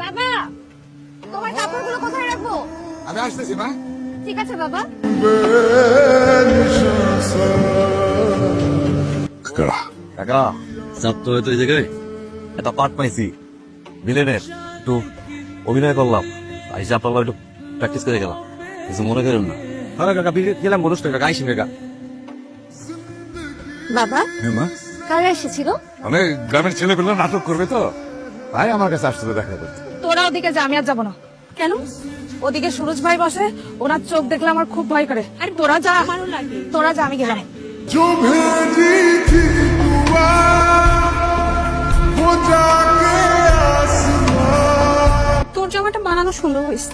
বাবা তোমার কাপড়গুলো কোথায় রাখব? আমি আসতেছি মা। ঠিক আছে বাবা। কাকা চাপ তো হয়তো এই জায়গায় একটা পার্ট পাইছি। ভিলেনের একটু অভিনয় করলাম। আইসে আপনার একটু প্র্যাকটিস করে গেলাম। কিছু মনে করেন না। হ্যাঁ কাকা গেলাম বলুস কাকা আইসি কাকা। বাবা? হ্যাঁ মা। কারা এসেছিল? মানে গ্রামের ছেলেগুলো নাটক করবে তো। ভাই আমার কাছে আসতে দেখা করতে তোরা ওদিকে যা আমি আর যাব না। কেন? ওদিকে সুরজ ভাই বসে ওনার চোখ দেখলে আমার খুব ভয় করে। আরে তোরা যা আমারও লাগে তোরা যা আমি গেলাম। তোর জামাটা বানানো সুন্দর হয়েছে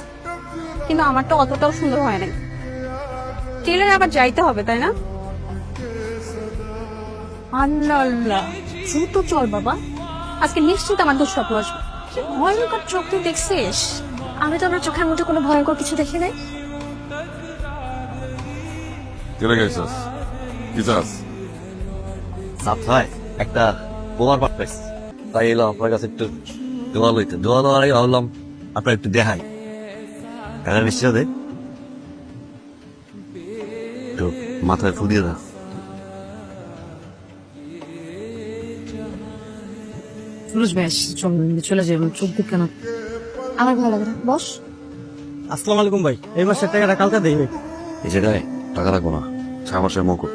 কিন্তু আমারটা অতটাও সুন্দর হয় নাই। টেলারে আবার যাইতে হবে তাই না? আল্লাহ আল্লাহ। দ্রুত চল বাবা। আজকে নিশ্চিত আমার দোষ স্বপ্ন আসবে। কি ভয়ঙ্কর চোখ তুই দেখছিস? আমি তো আমার চোখের মধ্যে কোনো ভয়ঙ্কর কিছু দেখি নাই। চলে গেছিস? কি চাস? চাপ একটা বোমার পাইছি। তাই এলাম আপনার কাছে একটু দোয়া লইতে। দোয়া দেওয়ার আগে ভাবলাম আপনার একটু দেখাই। কাকা নিশ্চয় দে মাথায় ফুলিয়ে দাও। সুরজ ভাই চল চলে যাবে চোখ দিক কেন? আমার ভালো লাগে না। বস। আসসালামু আলাইকুম ভাই এই মাসের টাকাটা কালকে দেবে এই জায়গায় টাকা রাখব না ছয় মাসের মকুব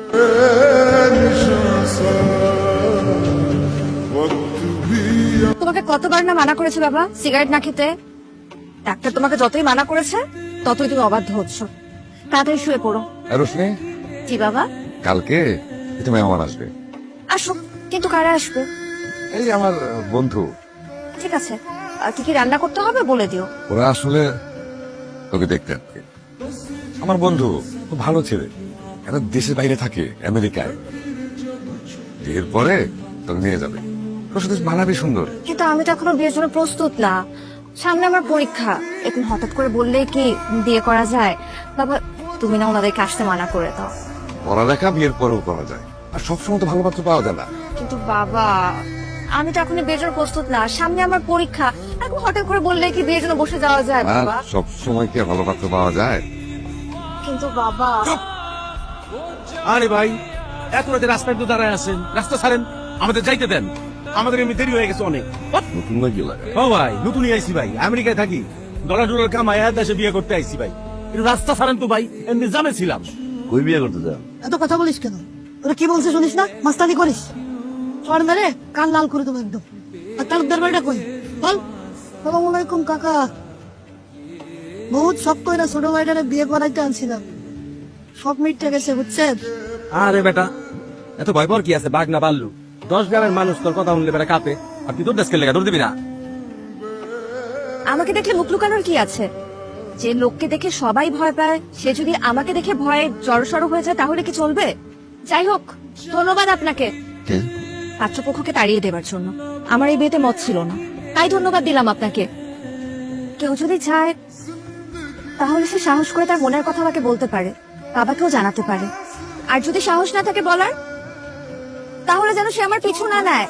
তোমাকে কতবার না মানা করেছে বাবা? সিগারেট না খেতে? ডাক্তার তোমাকে যতই মানা করেছে ততই তুমি অবাধ্য হচ্ছ। তাড়াতাড়ি শুয়ে পড়ো। রোশনি? জি বাবা। কালকে তুমি আমার আসবে। আসো কিন্তু কারা আসবে? এই আমার বন্ধু। ঠিক আছে। আর কি কি রান্না করতে হবে বলে দিও। ওরা আসলে তোকে দেখতে আসবে। আমার বন্ধু খুব ভালো ছেলে। এরা দেশের বাইরে থাকে আমেরিকায়। বিয়ের পরে তোকে নিয়ে যাবে। তোর সাথে মানাবি সুন্দর। কিন্তু আমি তো এখনও বিয়ের জন্য প্রস্তুত না। সামনে আমার পরীক্ষা। এখন হঠাৎ করে বললে কি বিয়ে করা যায়? বাবা তুমি না ওনাদেরকে আসতে মানা করে দাও। পড়ালেখা বিয়ের পরেও করা যায়। আর সবসময় তো ভালো পাত্র পাওয়া যায় না। কিন্তু বাবা আমি তো এখন বিয়ের জন্য প্রস্তুত না। সামনে আমার পরীক্ষা। এখন হঠাৎ করে বললে কি বিয়ের জন্য বসে যাওয়া যায় বাবা? সব সময় কি ভালো পাত্র পাওয়া যায়? কিন্তু বাবা আরে ভাই এত রাতে রাস্তায় তো দাঁড়ায় আছেন রাস্তা ছাড়েন আমাদের যাইতে দেন। আমাদের এমনি দেরি হয়ে গেছে অনেক। নতুন নাকি ও ভাই নতুনই আইছি ভাই আমেরিকায় থাকি। ডলার ডলার কামাই দেশে বিয়ে করতে আইছি ভাই। কিন্তু রাস্তা ছাড়েন তো ভাই এমনি জামে ছিলাম। কই বিয়ে করতে যান এত কথা বলিস কেন? তোরা কি বলছে শুনিস না? মাস্তানি করিস? চড় মেরে কান লাল করে দেবো একদম। আর তালুকদার বাড়িটা কই? বল। সালাম আলাইকুম কাকা। বহুত সব কইরা ছোট ভাইটারে বিয়ে করাইতে আনছিলাম। সব মিটতে গেছে বুঝছেন? আরে বেটা এত ভয় পর কি আছে? বাঘ না পারলু দশ গ্রামের মানুষ তোর কথা শুনলে বেটা কাঁপে। আর তুই তোর দেশকে লেখা দৌড় দিবি না। আমাকে দেখলে মুখ লুকানোর কি আছে? যে লোককে দেখে সবাই ভয় পায় সে যদি আমাকে দেখে ভয়ে জড়সড় হয়ে যায় তাহলে কি চলবে? যাই হোক ধন্যবাদ আপনাকে? পাত্রপক্ষকে তাড়িয়ে দেবার জন্য। আমার এই বিয়েতে মত ছিল না। তাই ধন্যবাদ দিলাম আপনাকে। কেউ যদি চায়, তাহলে সে সাহস করে তার মনের কথা আমাকে বলতে পারে, বাবাকেও জানাতে পারে। আর যদি সাহস না থাকে বলার, তাহলে যেন সে আমার পিছু না নেয়।